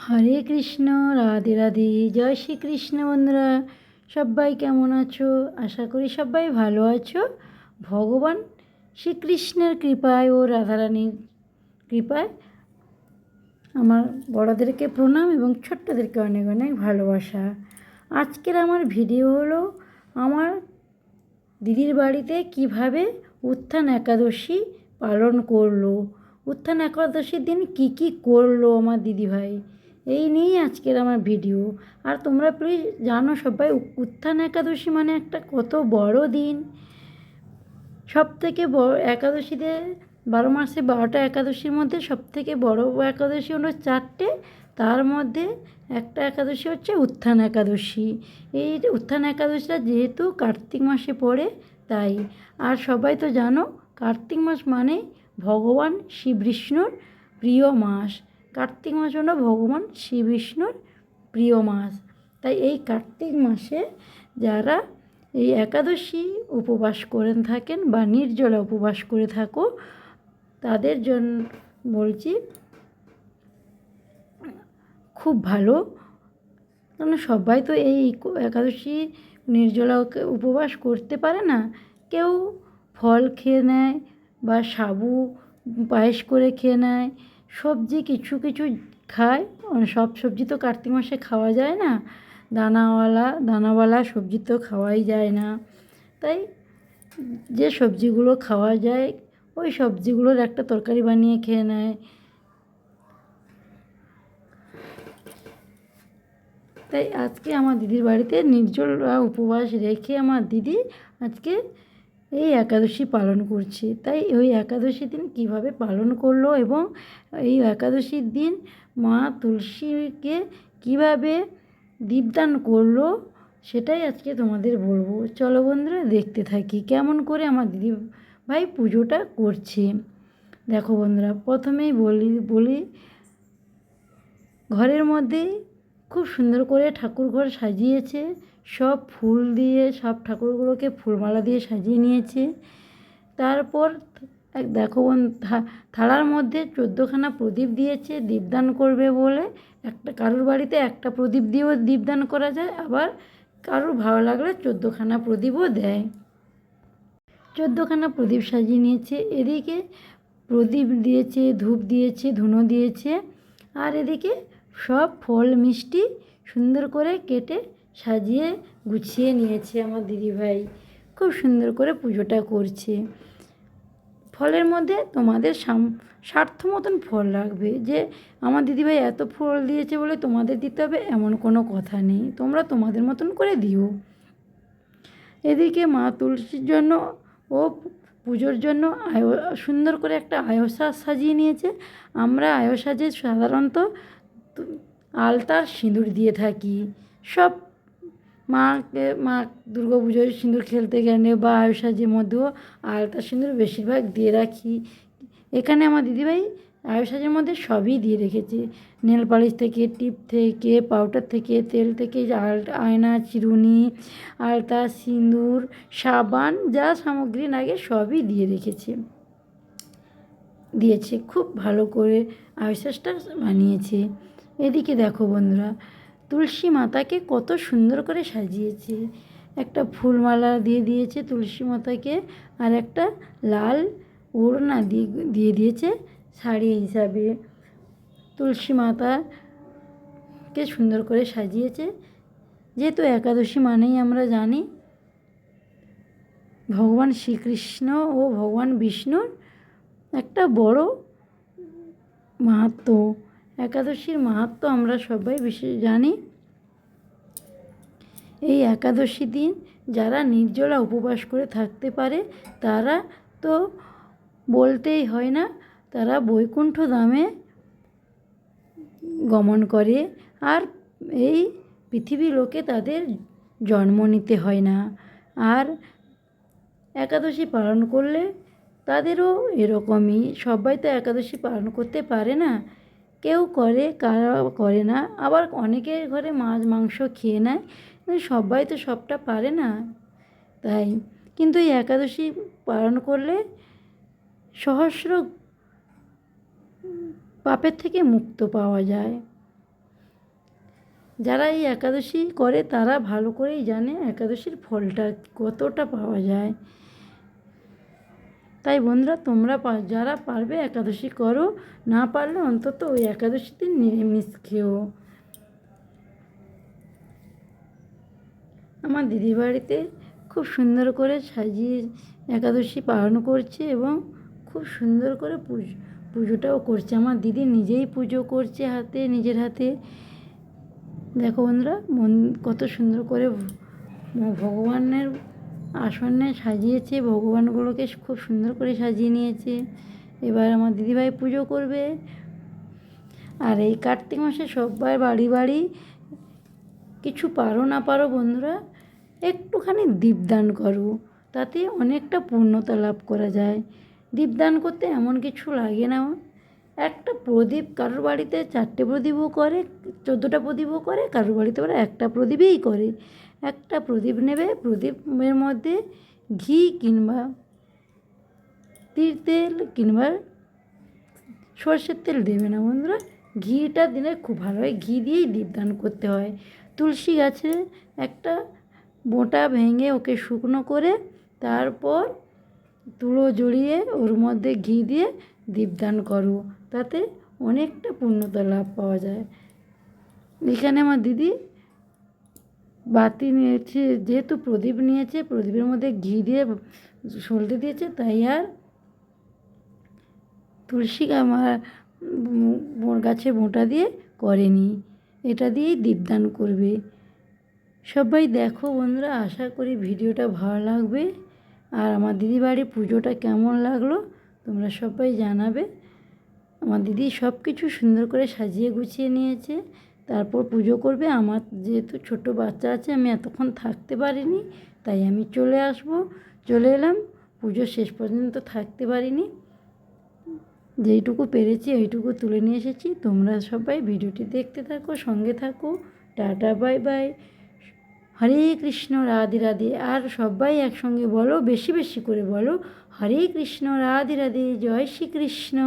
হরে কৃষ্ণ, রাধে রাধে, জয় শ্রীকৃষ্ণ বন্ধুরা। সবাই কেমন আছো? আশা করি সবাই ভালো আছো। ভগবান শ্রীকৃষ্ণের কৃপায় ও রাধারানীর কৃপায় আমার বড়দেরকে প্রণাম এবং ছোট্টদেরকে অনেক অনেক ভালোবাসা। আজকের আমার ভিডিও হলো আমার দিদির বাড়িতে কীভাবে উত্থান একাদশী পালন করল। উত্থান একাদশীর দিন কি কি করল আমার দিদিভাই? এই নিয়েই আজকের আমার ভিডিও আর তোমরা প্লিজ জানো সবাই উত্থান একাদশী মানে একটা কত বড় দিন। সব থেকে বড় একাদশীতে বারো মাসে বারোটা একাদশীর মধ্যে সব থেকে বড় একাদশী হলো চারটে। তার মধ্যে একটা একাদশী হচ্ছে উত্থান একাদশী। এই উত্থান একাদশীটা যেহেতু কার্তিক মাসে পড়ে, তাই। আর সবাই তো জানো, কার্তিক মাস মানে ভগবান শ্রী বিষ্ণুর প্রিয় মাস। কার্তিক মাস হলো ভগবান শ্রী বিষ্ণুর প্রিয় মাস। তাই এই কার্তিক মাসে যারা এই একাদশী উপবাস করে থাকেন বা নির্জলা উপবাস করে থাকো, তাদের জন্য বলছি, খুব ভালো। কারণ সবাই তো এই একাদশী নির্জলা উপবাস করতে পারে না। কেউ ফল খেয়ে নেয় বা সাবু, পায়েস করে খেয়ে নেয়। সবজি কিছু কিছু খায়। অন- সব সবজি তো কার্তিক মাসে খাওয়া যায় না। দানাওয়ালা দানাওয়ালা সবজি তো খাওয়াই যায় না। তাই যে সবজিগুলো খাওয়া যায়, ওই সবজিগুলোর একটা তরকারি বানিয়ে খেয়ে নেয়। তাই আজকে আমার দিদির বাড়িতে নির্জল উপবাস রেখে আমার দিদি আজকে এই একাদশী পালন করছে। তাই ওই একাদশী দিন কীভাবে পালন করল এবং এই একাদশীর দিন মা তুলসীকে কীভাবে দীপদান করল সেটাই আজকে তোমাদের বলব। চলো বন্ধুরা, দেখতে থাকি কেমন করে আমার দিদি ভাই পুজোটা করছে। দেখো বন্ধুরা, প্রথমেই বলি বলি ঘরের মধ্যে খুব সুন্দর করে ঠাকুর ঘর সাজিয়েছে। সব ফুল দিয়ে, সব ঠাকুরগুলোকে ফুলমালা দিয়ে সাজিয়ে নিয়েছে। তারপর এক দেখো বোন থালার মধ্যে চোদ্দোখানা প্রদীপ দিয়েছে, দীপদান করবে বলে। একটা, কারোর বাড়িতে একটা প্রদীপ দিয়েও দীপদান করা যায়, আবার কারোর ভালো লাগলে চোদ্দোখানা প্রদীপও দেয়। চোদ্দোখানা প্রদীপ সাজিয়ে নিয়েছে। এদিকে প্রদীপ দিয়েছে, ধূপ দিয়েছে, ধুনো দিয়েছে। আর এদিকে সব ফল মিষ্টি সুন্দর করে কেটে সাজিয়ে গুছিয়ে নিয়েছে আমার দিদিভাই। খুব সুন্দর করে পুজোটা করছে। ফলের মধ্যে তোমাদের সাম- স্বার্থ মতন ফল লাগবে। যে আমার দিদিভাই এত ফল দিয়েছে বলে তোমাদের দিতে হবে এমন কোনো কথা নেই। তোমরা তোমাদের মতন করে দিও। এদিকে মা তুলসীর জন্য ও পুজোর জন্য আয়, সুন্দর করে একটা আয়সাজ সাজিয়ে নিয়েছে। আমরা আয়সাজে সাধারণত আলতার সিঁদুর দিয়ে থাকি। সব মাকে, মা দুর্গা পুজোর সিঁদুর খেলতে গেলে বা আয়ুষাজের মধ্যেও আলতা সিঁদুর বেশিরভাগ দিয়ে রাখি। এখানে আমার দিদিভাই আয়ুষাজের মধ্যে সবই দিয়ে রেখেছে। নেল পালিশ থেকে, টিপ থেকে, পাউডার থেকে, তেল থেকে আয়না, চিরুনি আলতা সিঁদুর, সাবান যা সামগ্রী লাগে সবই দিয়ে রেখেছে। দিয়েছে। খুব ভালো করে আয়ুষাসটা বানিয়েছে এদিকে দেখো বন্ধুরা তুলসী মাতাকে কত সুন্দর করে সাজিয়েছে। একটা ফুলমালা দিয়ে দিয়েছে তুলসী মাতাকে, আর একটা লাল ওড়না দিয়ে দিয়ে দিয়েছে শাড়ি হিসাবে। তুলসী মাতাকে সুন্দর করে সাজিয়েছে। যেহেতু একাদশী মানেই আমরা জানি, ভগবান শ্রীকৃষ্ণ ও ভগবান বিষ্ণুর একটা বড় মাহাত্ম। একাদশীর মাহাত্ম আমরা সবাই বিশেষ জানি। এই একাদশী দিন যারা নির্জলা উপবাস করে থাকতে পারে, তারা তো বলতেই হয় না, তারা বৈকুণ্ঠ ধামে গমন করে। আর এই পৃথিবী লোকে তাদের জন্ম নিতে হয় না। আর একাদশী পালন করলে তাদেরও এরকমই, সবাই তো একাদশী পালন করতে পারে না। কেউ করে, কারা করে না। আবার অনেকের ঘরে মাছ, মাংস খেয়ে নেয়। কিন্তু সবাই তো সবটা পারে না। তাই। কিন্তু এই একাদশী পালন করলে সহস্র পাপের থেকে মুক্ত পাওয়া যায়। যারা এই একাদশী করে, তারা ভালো করেই জানে একাদশীর ফলটা কতটা পাওয়া যায়। তাই বন্ধুরা, তোমরা যারা পারবে একাদশী করো, না পারলে অন্তত ওই একাদশীতে নিরামিষ খেও। আমার দিদি বাড়িতে খুব সুন্দর করে সাজিয়ে একাদশী পালন করছে এবং খুব সুন্দর করে পুজো, পুজোটাও করছে। আমার দিদি নিজেই পুজো করছে হাতে, নিজের হাতে। দেখো বন্ধুরা, মন, কত সুন্দর করে ভগবানের আসনে সাজিয়েছে, ভগবানগুলোকে খুব সুন্দর করে সাজিয়ে নিয়েছে। এবার আমার দিদিভাই পুজো করবে। আর এই কার্তিক মাসে সবাই বাড়ি বাড়ি কিছু পারো না পারো বন্ধুরা, একটুখানি দীপদান করো। তাতে অনেকটা পূর্ণতা লাভ করা যায়। দীপদান করতে এমন কিছু লাগে না। একটা প্রদীপ কারোর বাড়িতে চারটে প্রদীপও করে, চোদ্দোটা প্রদীপও করে, কারোর বাড়িতে ওরা একটা প্রদীপেই করে। একটা প্রদীপ নেবে, প্রদীপের মধ্যে ঘি কিংবা তিল তেল কিংবা সর্ষের তেল দেবে না বন্ধুরা। ঘিটা দিলে খুব ভালো হয়। ঘি দিয়েই দীপদান করতে হয়। তুলসী গাছে একটা বোঁটা ভেঙে ওকে শুকনো করে তারপর তুলো জড়িয়ে ওর মধ্যে ঘি দিয়ে দীপদান করো। তাতে অনেকটা পূর্ণতা লাভ পাওয়া যায়। এখানে আমার দিদি বাতি নিয়েছে, যেহেতু প্রদীপ নিয়েছে, প্রদীপের মধ্যে ঘি দিয়ে সলতে দিয়েছে, তাই আর তুলসী আমার গাছে মোটা দিয়ে করেনি। এটা দিয়েই দীপদান করবে। সবাই দেখো বন্ধুরা, আশা করি ভিডিওটা ভালো লাগবে। আর আমার দিদি বাড়ির পুজোটা কেমন লাগল, তোমরা সবাই জানাবে। আমার দিদি সব কিছু সুন্দর করে সাজিয়ে গুছিয়ে নিয়েছে। তারপর পুজো করবে। আমার যেহেতু ছোট বাচ্চা আছে, আমি এতক্ষণ থাকতে পারিনি, তাই আমি চলে আসব। চলে এলাম, পুজো শেষ পর্যন্ত থাকতে পারিনি। যেইটুকু পেরেছি ওইটুকু তুলে নিয়ে এসেছি। তোমরা সবাই ভিডিওটি দেখতে থাকো, সঙ্গে থাকো। Ta ta, bye bye. Hare Krishna, Radhe Radhe. আর সবাই একসঙ্গে বলো, বেশি বেশি করে বলো। হরে কৃষ্ণ, রাধে রাধে। জয় শ্রীকৃষ্ণ।